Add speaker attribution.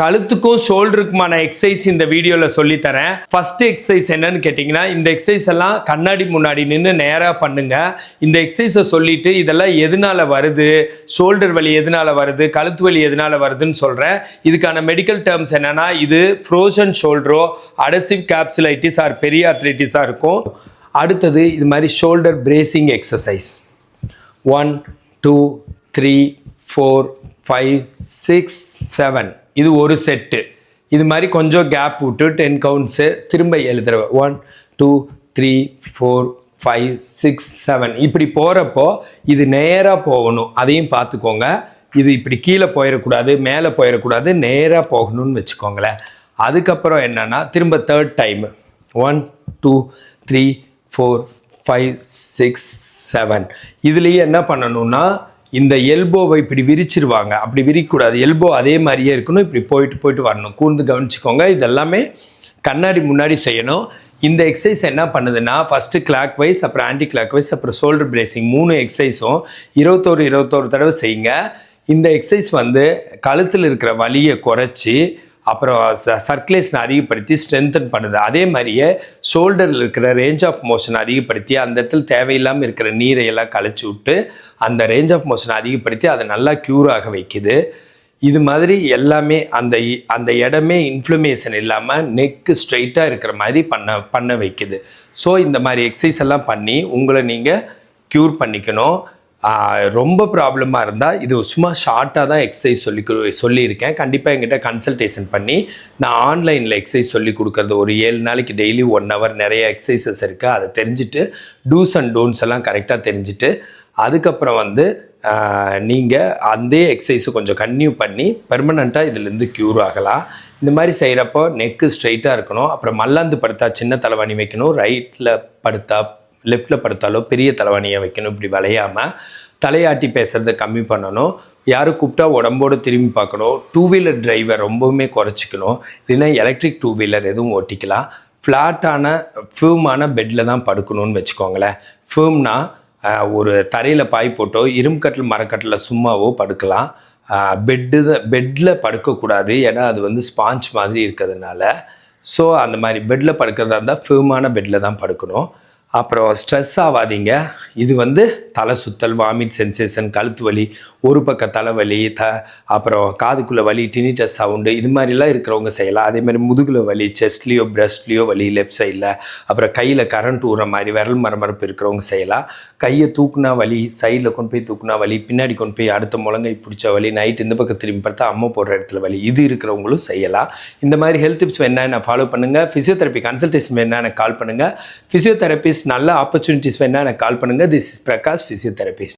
Speaker 1: கழுத்துக்கும் ஷோல்டருக்குமான exercise இந்த வீடியோவில் சொல்லித்தரேன். ஃபர்ஸ்ட் எக்ஸசைஸ் என்னன்னு கேட்டிங்கன்னா இந்த எக்ஸசைஸ் எல்லாம் கண்ணாடி முன்னாடி நின்று நேராக பண்ணுங்க. இந்த எக்ஸசைஸை சொல்லிட்டு இதெல்லாம் எதனால வருது? ஷோல்டர் வலி எதனால வருது? கழுத்து வலி எதனால வருதுன்னு சொல்கிறேன் இதுக்கான மெடிக்கல் டேர்ம்ஸ் என்னன்னா இது ஃப்ரோசன் ஷோல்டரோ அடசிவ் கேப்சுலைட்டிஸ் ஆர் பெரியாத்ரைட்டிஸாக இருக்கும். அடுத்தது இது மாதிரி shoulder bracing exercise one two three four five six seven இது ஒரு செட்டு இது மாதிரி கொஞ்சம் கேப் விட்டு டென் கவுண்ட்ஸு திரும்ப எழுதுறவ one two three four five six seven இப்படி போகிறப்போ இது நேராக போகணும். அதையும் பார்த்துக்கோங்க. இது இப்படி கீழே போயிடக்கூடாது மேலே போயிடக்கூடாது நேராக போகணும்னு வச்சுக்கோங்களேன். அதுக்கப்புறம் என்னென்னா திரும்ப third time one two three four five six seven இதுலேயே என்ன பண்ணணும்னா இந்த எல்போவை இப்படி விரிச்சிருவாங்க. அப்படி விரிக்கக்கூடாது. எல்போ அதே மாதிரியே இருக்கணும். இப்படி போயிட்டு போயிட்டு வரணும். கூர்ந்து கவனிச்சுக்கோங்க. இதெல்லாமே கண்ணாடி முன்னாடி செய்யணும். இந்த எக்ஸசைஸ் என்ன பண்ணுதுன்னா ஃபஸ்ட்டு கிளாக் வைஸ் அப்புறம் ஆன்டி கிளாக் வைஸ் அப்புறம் ஷோல்டர் பிரேசிங் மூணு எக்ஸசைஸும் இருபத்தோரு இருபத்தோரு தடவை செய்யுங்க. இந்த எக்ஸசைஸ் வந்து கழுத்தில் இருக்கிற வலியை குறைச்சி அப்புறம் ச சர்க்குலேஷனை அதிகப்படுத்தி ஸ்ட்ரென்தன் பண்ணுது. அதே மாதிரியே ஷோல்டரில் இருக்கிற ரேஞ்ச் ஆஃப் மோஷனை அதிகப்படுத்தி அந்த இடத்துல தேவையில்லாமல் இருக்கிற நீரை எல்லாம் கழிச்சு விட்டு அந்த ரேஞ்ச் ஆஃப் மோஷனை அதிகப்படுத்தி அதை நல்லா க்யூர் ஆக வைக்குது. இது மாதிரி எல்லாமே அந்த அந்த இடமே இன்ஃப்ளமேஷன் இல்லாமல் நெக்கு ஸ்ட்ரைட்டாக இருக்கிற மாதிரி பண்ண பண்ண வைக்குது. ஸோ இந்த மாதிரி எக்ஸசைஸ் எல்லாம் பண்ணி உங்களை நீங்கள் க்யூர் பண்ணிக்கணும். ரொம்ப ப்ராப்ளமாக இருந்தால் இது சும்மா ஷார்ட்டாக தான் எக்ஸசைஸ் சொல்லி கொடு- சொல்லியிருக்கேன். கண்டிப்பாக எங்கிட்ட கன்சல்டேஷன் பண்ணி நான் ஆன்லைனில் எக்ஸசைஸ் சொல்லி கொடுக்குறது ஒரு ஏழு நாளைக்கு டெய்லி ஒன் ஹவர் நிறைய எக்ஸசைசஸ் இருக்குது அதை தெரிஞ்சுட்டு டூஸ் அண்ட் டோன்ஸ் எல்லாம் கரெக்டாக தெரிஞ்சுட்டு அதுக்கப்புறம் வந்து நீங்கள் அந்த எக்ஸசைஸை கொஞ்சம் கன்டினியூ பண்ணி பெர்மனண்ட்டாக இதுலேருந்து க்யூர் ஆகலாம். இந்த மாதிரி செய்கிறப்போ நெக்கு ஸ்ட்ரைட்டாக இருக்கணும். அப்புறம் மல்லாந்து படுத்தா சின்ன தலைவாணி வைக்கணும். ரைட்டில் படுத்தா லெஃப்டில் படுத்தாலோ பெரிய தலைவணியை வைக்கணும் இப்படி வளையாமல் தலையாட்டி பேசுகிறத கம்மி பண்ணணும். யாரும் கூப்பிட்டா உடம்போடு திரும்பி பார்க்கணும். டூ வீலர் டிரைவர் ரொம்பவுமே குறைச்சிக்கணும். இல்லைன்னா எலக்ட்ரிக் டூ வீலர் எதுவும் ஓட்டிக்கலாம். ஃப்ளாட்டான ஃபியூமான பெட்டில் தான் படுக்கணும்னு வச்சுக்கோங்களேன். ஃபியூம்னா ஒரு தரையில் பாய் போட்டோ இரும்புக்கட்டில் மரக்கட்டில் சும்மாவோ படுக்கலாம். பெட்டு தான் பெட்டில் படுக்கக்கூடாது. ஏன்னா அது வந்து ஸ்பாஞ்ச் மாதிரி இருக்கிறதுனால. ஸோ அந்த மாதிரி பெட்டில் படுக்கிறதா இருந்தால் ஃபியூமான பெட்டில் தான் படுக்கணும். அப்புறம் ஸ்ட்ரெஸ் ஆகாதீங்க இது வந்து தலை சுத்தல் வாமிட் சென்சேஷன் கழுத்து வலி ஒரு பக்க தலைவலி த அப்புறம் காதுக்குள்ளே வலி டினிட்டஸ் சவுண்டு இது மாதிரிலாம் இருக்கிறவங்க செய்யலாம். அதே மாதிரி முதுகில் வலி செஸ்ட்லேயோ பிரஸ்ட்லேயோ வலி லெஃப்ட் சைடில் அப்புறம் கையில் கரண்ட் ஊற மாதிரி விரல் மரமரப்பு இருக்கிறவங்க செய்யலாம். கையை தூக்குனா வலி சைடில் கொண்டு போய் தூக்குனா வலி பின்னாடி கொண்டு போய் அடுத்த முழங்கை பிடிச்ச வலி நைட் இந்த பக்கம் திரும்பி பார்த்தா அம்மா போடுற இடத்துல வலி இது இருக்கிறவங்களும் செய்யலாம். இந்த மாதிரி ஹெல்த் டிப்ஸ் வேணா என்ன ஃபாலோ பண்ணுங்கள் ஃபிசியோதெரப்பி கன்சல்டேஷன் வேணா எனக்கு கால் பண்ணுங்கள் ஃபிசியோதெரபிஸ்ட் நல்ல ஆப்பர்ச்சுனிட்டிஸ் வேணா எனக்கு கால் பண்ணுங்கள் திஸ் இஸ் பிரகாஷ் ஃபிசியோதெரபிஸ்ட்